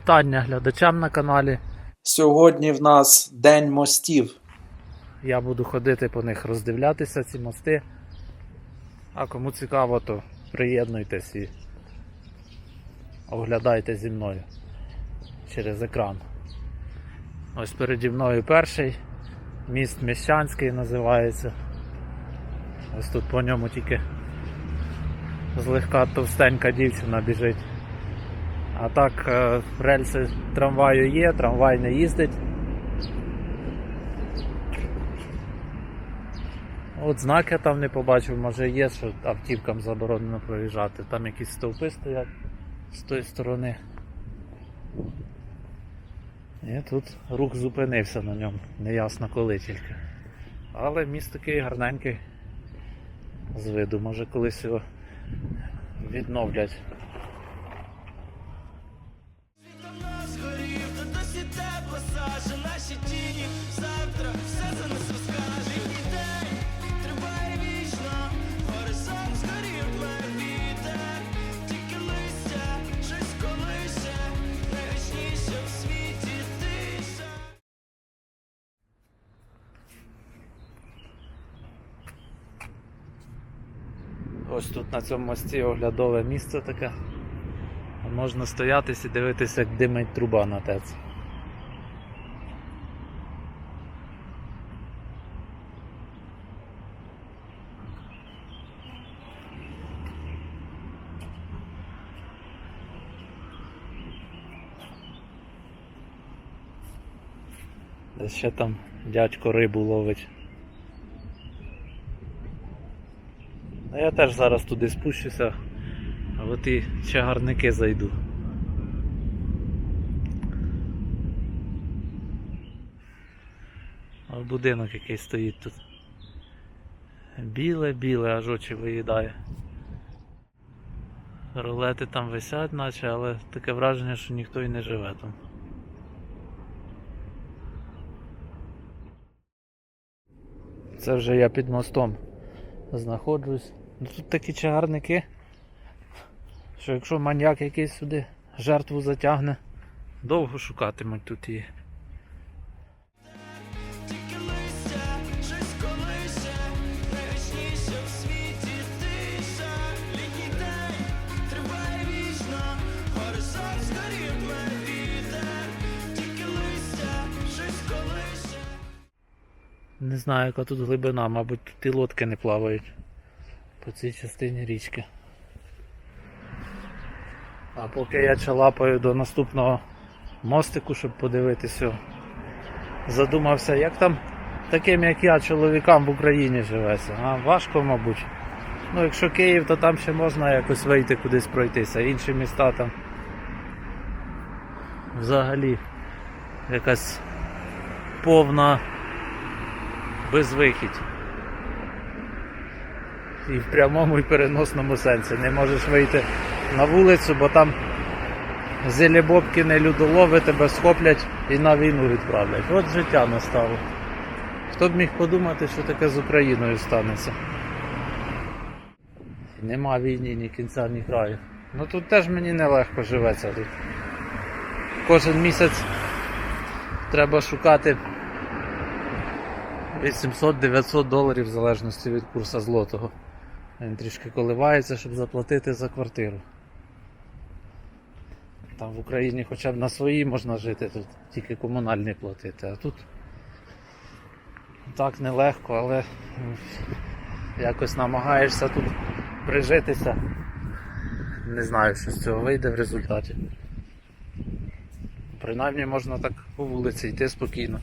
Вітання глядачам на каналі. Сьогодні в нас День мостів. Я буду ходити по них, роздивлятися ці мости. А кому цікаво, то приєднуйтесь і оглядайте зі мною через екран. Ось переді мною перший міст Міщанський називається. Ось тут по ньому тільки злегка товстенька дівчина біжить. А так е, рельси трамваю є, трамвай не їздить. От знаки там не побачив, може є, що автівкам заборонено проїжджати. Там якісь стовпи стоять з тої сторони. І тут рух зупинився на ньому, неясно коли тільки. Але міст такий гарненький з виду, може колись його відновлять. Ось тут на цьому мості оглядове місце таке. Можна стоятись і дивитися, як димить труба на ТЕЦ. Десь ще там дядько рибу ловить. Ну, я теж зараз туди спущуся, а от і чагарники зайду. А будинок який стоїть тут. Біле-біле, аж очі виїдає. Рулети там висять, наче, але таке враження, що ніхто і не живе там. Це вже я під мостом знаходжусь. Ну, тут такі чагарники, що якщо маньяк якийсь сюди жертву затягне, довго шукатимуть тут її. Не знаю, яка тут глибина, мабуть, тут і лодки не плавають по цій частині річки. А поки я чалапаю до наступного мостику, щоб подивитися, задумався, як там таким, як я, чоловікам в Україні живеться. А важко, мабуть. Ну, якщо Київ, то там ще можна якось вийти кудись пройтися. Інші міста там взагалі якась повна безвихідь. І в прямому і переносному сенсі. Не можеш вийти на вулицю, бо там зелебобкини людолови тебе схоплять і на війну відправлять. От життя настало. Хто б міг подумати, що таке з Україною станеться? Нема війни ні кінця, ні краю. Ну тут теж мені нелегко живеться тут. Кожен місяць треба шукати 800-900 доларів в залежності від курсу злотого. Він трішки коливається, щоб заплатити за квартиру. Там в Україні хоча б на своїй можна жити, тут тільки комунальні платити, а тут так нелегко, але якось намагаєшся тут прижитися. Не знаю, що з цього вийде в результаті. Принаймні можна так по вулиці йти спокійно.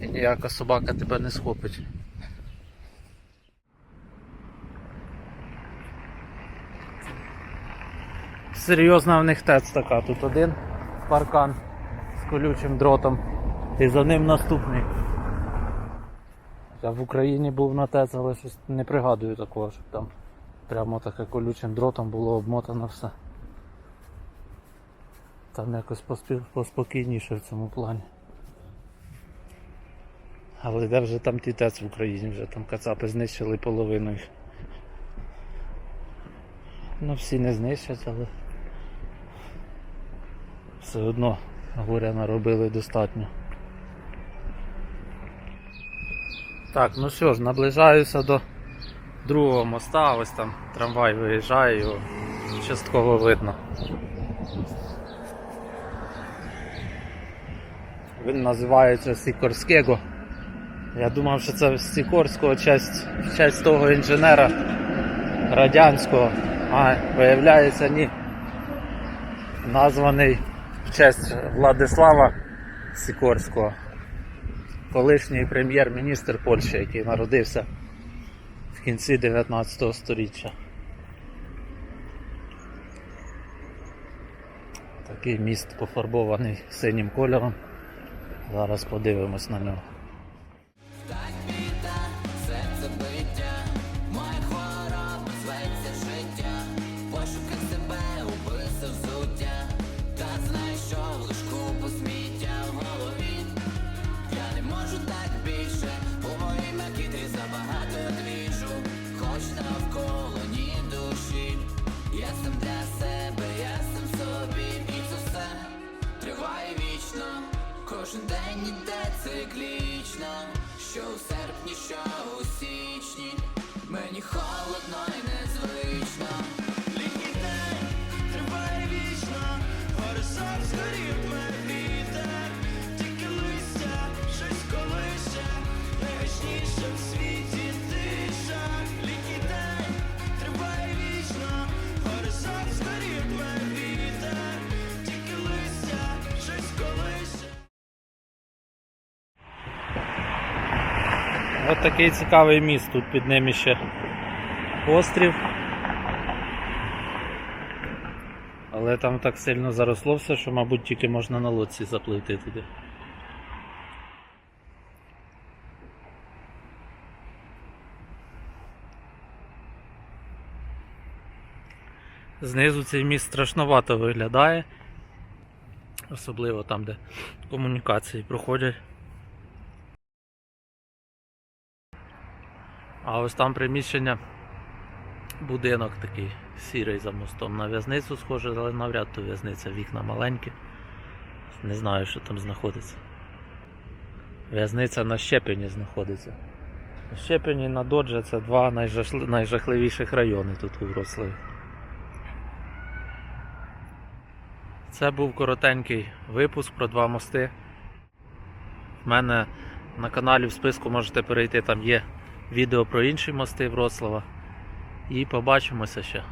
І ніяка собака тебе не схопить. Серйозна в них тец така. Тут один паркан з колючим дротом і за ним наступний. Я в Україні був на ТЕЦ, але щось не пригадую такого, щоб там прямо таке колючим дротом було обмотано все. Там якось поспокійніше в цьому плані. Але де вже там ті ТЕЦ в Україні, вже там кацапи знищили половину їх. Ну всі не знищать, але Все одно горя наробили достатньо. Так, ну що ж, наближаюся до другого моста, ось там трамвай виїжджає, його частково видно. Він називається Сікорського. Я думав, що це Сікорського честь, честь того інженера радянського. А, виявляється, ні. Названий в честь Владислава Сікорського, колишній прем'єр-міністр Польщі, який народився в кінці 19 століття. Такий міст пофарбований синім кольором. Зараз подивимось на нього. Ось такий цікавий міст. Тут під ним ще острів. Але там так сильно заросло все, що, мабуть, тільки можна на лодці заплити туди. Знизу цей міст страшновато виглядає. Особливо там, де комунікації проходять. А ось там приміщення, будинок такий сірий за мостом. На в'язницю схоже, але навряд то в'язниця, вікна маленькі. Не знаю, що там знаходиться. В'язниця на Щепені знаходиться. На Щепені на Додже це два найжахливіших райони тут у Вроцлаві. Це був коротенький випуск про два мости. В мене на каналі в списку можете перейти, там є відео про інші мости Вроцлава. І побачимося ще.